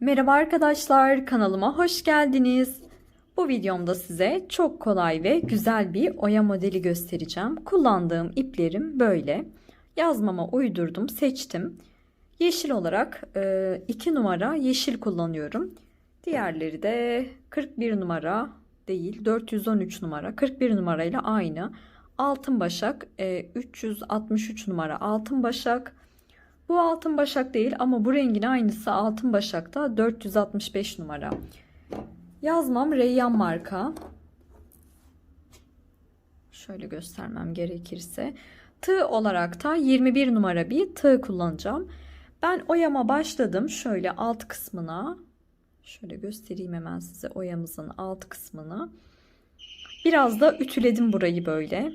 Merhaba arkadaşlar, kanalıma hoş geldiniz. Bu videomda size çok kolay ve güzel bir oya modeli göstereceğim. Kullandığım iplerim böyle. Yazmama uydurdum, seçtim. Yeşil olarak 2 numara yeşil kullanıyorum. Diğerleri de 41 numara değil, 413 numara. 41 numarayla aynı. Altın başak, e, 363 numara altın başak. Bu altın başak değil ama bu rengin aynısı altın başakta 465 numara. Yazmam Reyyan marka. Şöyle göstermem gerekirse. Tığ olarak da 21 numara bir tığ kullanacağım. Ben oyama başladım. Şöyle alt kısmına. Şöyle göstereyim hemen size oyamızın alt kısmını. Biraz da ütüledim burayı böyle.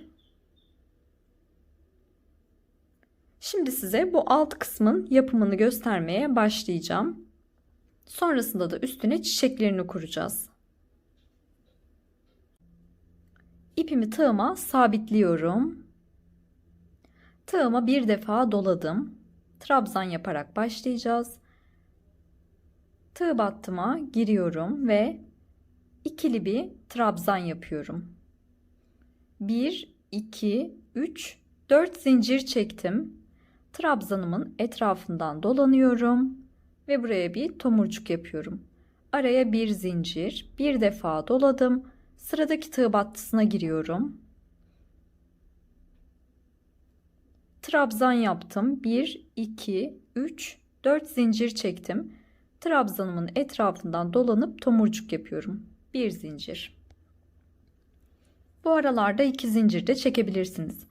Şimdi size bu alt kısmın yapımını göstermeye başlayacağım. Sonrasında da üstüne çiçeklerini kuracağız. İpimi tığıma sabitliyorum. Tığıma bir defa doladım. Trabzan yaparak başlayacağız. Tığ battıma giriyorum ve ikili bir trabzan yapıyorum. 1 2 3 4 zincir çektim trabzanımın etrafından dolanıyorum ve buraya bir tomurcuk yapıyorum. Araya bir zincir, bir defa doladım. Sıradaki tığ battısına giriyorum. Trabzan yaptım. 1 2 3 4 zincir çektim. Trabzanımın etrafından dolanıp tomurcuk yapıyorum. Bir zincir. Bu aralarda iki zincir de çekebilirsiniz.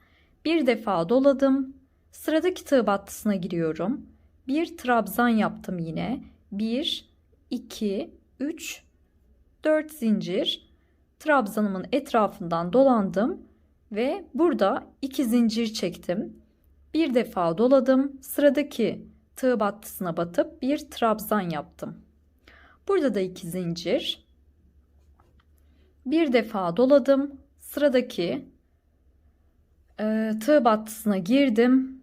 Bir defa doladım Sıradaki tığ battısına giriyorum. Bir trabzan yaptım yine. 1 2 3 4 zincir trabzanımın etrafından dolandım ve burada iki zincir çektim. Bir defa doladım. Sıradaki tığ battısına batıp bir trabzan yaptım. Burada da iki zincir. Bir defa doladım. Sıradaki e, tığ battısına girdim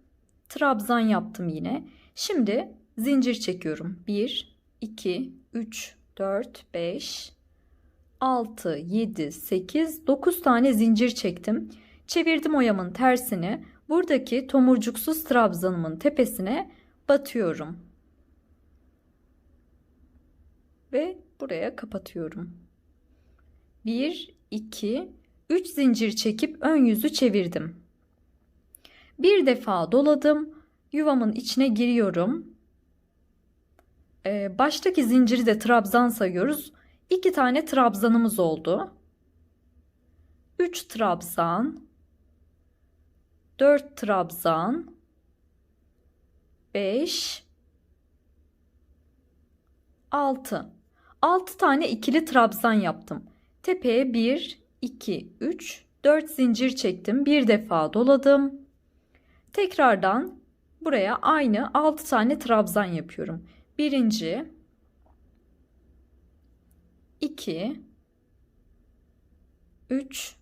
trabzan yaptım yine. Şimdi zincir çekiyorum. 1, 2, 3, 4, 5, 6, 7, 8, 9 tane zincir çektim. Çevirdim oyamın tersini. Buradaki tomurcuksuz trabzanımın tepesine batıyorum. Ve buraya kapatıyorum. 1, 2, 3 zincir çekip ön yüzü çevirdim. Bir defa doladım. Yuvamın içine giriyorum. Ee, baştaki zinciri de trabzan sayıyoruz. İki tane trabzanımız oldu. 3 trabzan, 4 trabzan, 5, 6. 6 tane ikili trabzan yaptım. Tepeye 1, 2, 3, 4 zincir çektim. Bir defa doladım. Tekrardan buraya aynı 6 tane trabzan yapıyorum. Birinci, iki, üç,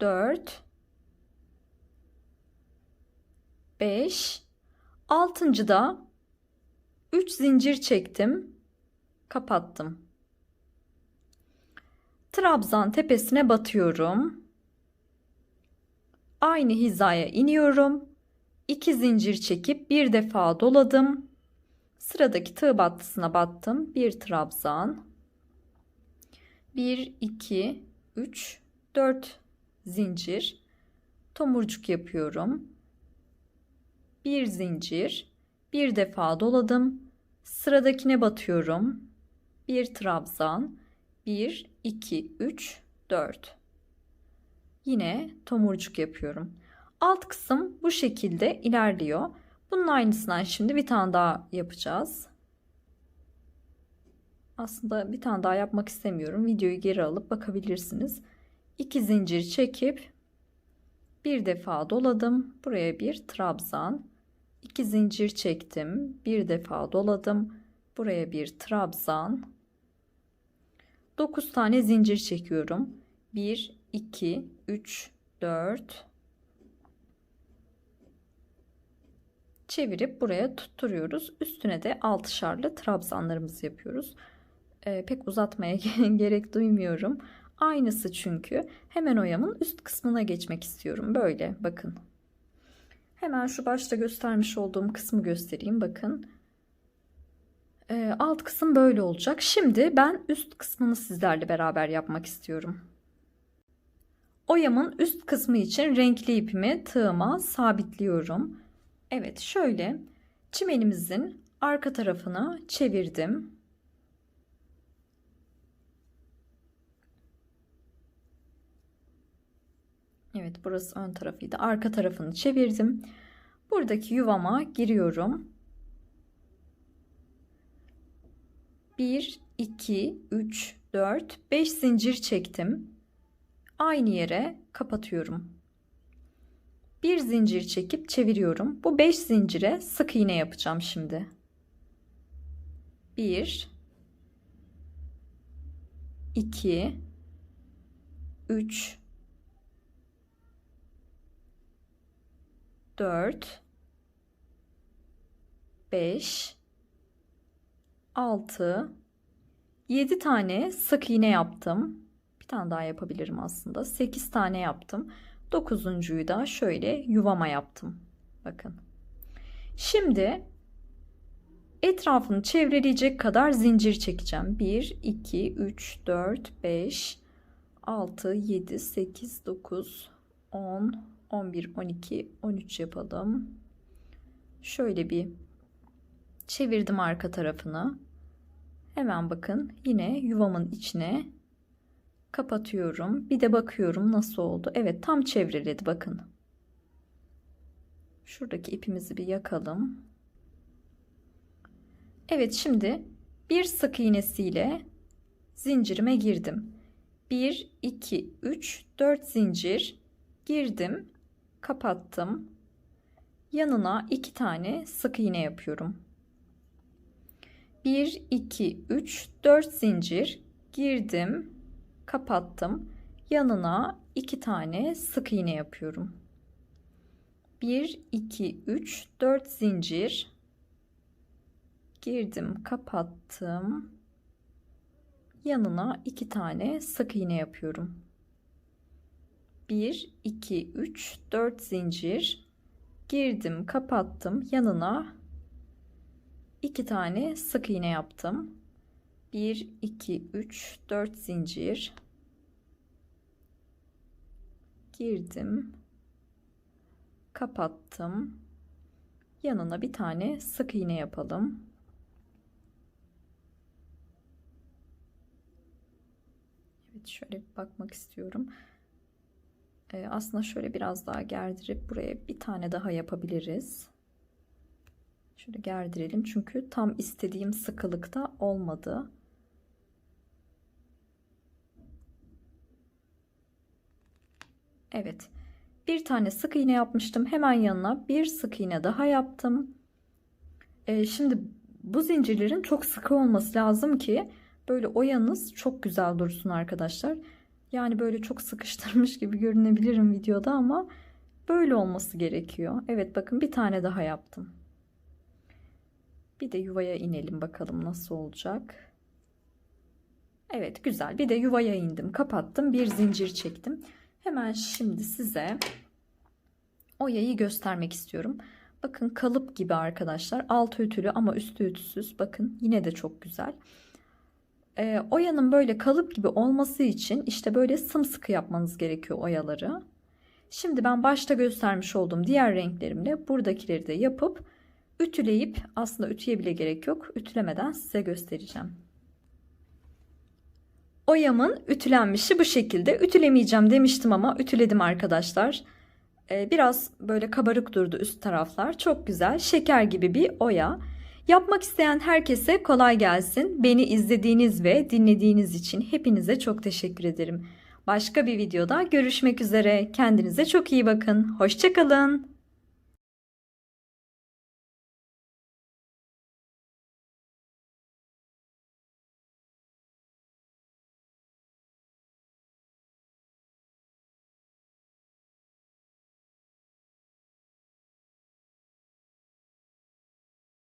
dört, beş, altıncı da üç zincir çektim, kapattım. Trabzan tepesine batıyorum aynı hizaya iniyorum. 2 zincir çekip bir defa doladım. Sıradaki tığ battısına battım. Bir trabzan. 1 2 3 4 zincir tomurcuk yapıyorum. Bir zincir, bir defa doladım. Sıradakine batıyorum. Bir trabzan, 1 2 3 4 yine tomurcuk yapıyorum. Alt kısım bu şekilde ilerliyor. Bunun aynısından şimdi bir tane daha yapacağız. Aslında bir tane daha yapmak istemiyorum. Videoyu geri alıp bakabilirsiniz. İki zincir çekip bir defa doladım. Buraya bir trabzan. İki zincir çektim. Bir defa doladım. Buraya bir trabzan. 9 tane zincir çekiyorum. 1 2, 3, 4. çevirip buraya tutturuyoruz. Üstüne de altışarlı trabzanlarımızı yapıyoruz. Ee, pek uzatmaya gerek duymuyorum. Aynısı çünkü. Hemen oyamın üst kısmına geçmek istiyorum. Böyle bakın. Hemen şu başta göstermiş olduğum kısmı göstereyim. Bakın. Ee, alt kısım böyle olacak. Şimdi ben üst kısmını sizlerle beraber yapmak istiyorum. Oyamın üst kısmı için renkli ipimi tığıma sabitliyorum. Evet şöyle çimenimizin arka tarafını çevirdim. Evet burası ön tarafıydı. Arka tarafını çevirdim. Buradaki yuvama giriyorum. 1, 2, 3, 4, 5 zincir çektim. Aynı yere kapatıyorum. Bir zincir çekip çeviriyorum. Bu 5 zincire sık iğne yapacağım şimdi. 1 2 3 4 5 6 7 tane sık iğne yaptım. Tane daha yapabilirim aslında. 8 tane yaptım. Dokuzuncuyu da şöyle yuvama yaptım. Bakın. Şimdi etrafını çevreleyecek kadar zincir çekeceğim. 1, 2, 3, 4, 5, 6, 7, 8, 9, 10, 11, 12, 13 yapalım. Şöyle bir çevirdim arka tarafını. Hemen bakın yine yuvamın içine kapatıyorum. Bir de bakıyorum nasıl oldu. Evet tam çevreledi bakın. Şuradaki ipimizi bir yakalım. Evet şimdi bir sık iğnesiyle zincirime girdim. 1 2 3 4 zincir girdim, kapattım. Yanına iki tane sık iğne yapıyorum. 1 2 3 4 zincir girdim, kapattım. Yanına iki tane sık iğne yapıyorum. 1 2 3 4 zincir girdim, kapattım. Yanına iki tane sık iğne yapıyorum. 1 2 3 4 zincir girdim, kapattım. Yanına iki tane sık iğne yaptım. 1 2 3 4 zincir. Girdim. Kapattım. Yanına bir tane sık iğne yapalım. Evet şöyle bir bakmak istiyorum. Ee, aslında şöyle biraz daha gerdirip buraya bir tane daha yapabiliriz. Şöyle gerdirelim çünkü tam istediğim sıkılıkta olmadı Evet. Bir tane sık iğne yapmıştım. Hemen yanına bir sık iğne daha yaptım. Ee, şimdi bu zincirlerin çok sıkı olması lazım ki böyle oyanız çok güzel dursun arkadaşlar. Yani böyle çok sıkıştırmış gibi görünebilirim videoda ama böyle olması gerekiyor. Evet bakın bir tane daha yaptım. Bir de yuvaya inelim bakalım nasıl olacak. Evet güzel. Bir de yuvaya indim, kapattım, bir zincir çektim. Hemen şimdi size oyayı göstermek istiyorum. Bakın kalıp gibi arkadaşlar. Altı ütülü ama üstü ütüsüz. Bakın yine de çok güzel. Ee, oyanın böyle kalıp gibi olması için işte böyle sımsıkı yapmanız gerekiyor oyaları. Şimdi ben başta göstermiş olduğum diğer renklerimle buradakileri de yapıp ütüleyip aslında ütüye bile gerek yok. Ütülemeden size göstereceğim. Oyamın ütülenmişi bu şekilde. Ütülemeyeceğim demiştim ama ütüledim arkadaşlar. Ee, biraz böyle kabarık durdu üst taraflar. Çok güzel. Şeker gibi bir oya. Yapmak isteyen herkese kolay gelsin. Beni izlediğiniz ve dinlediğiniz için hepinize çok teşekkür ederim. Başka bir videoda görüşmek üzere. Kendinize çok iyi bakın. Hoşçakalın.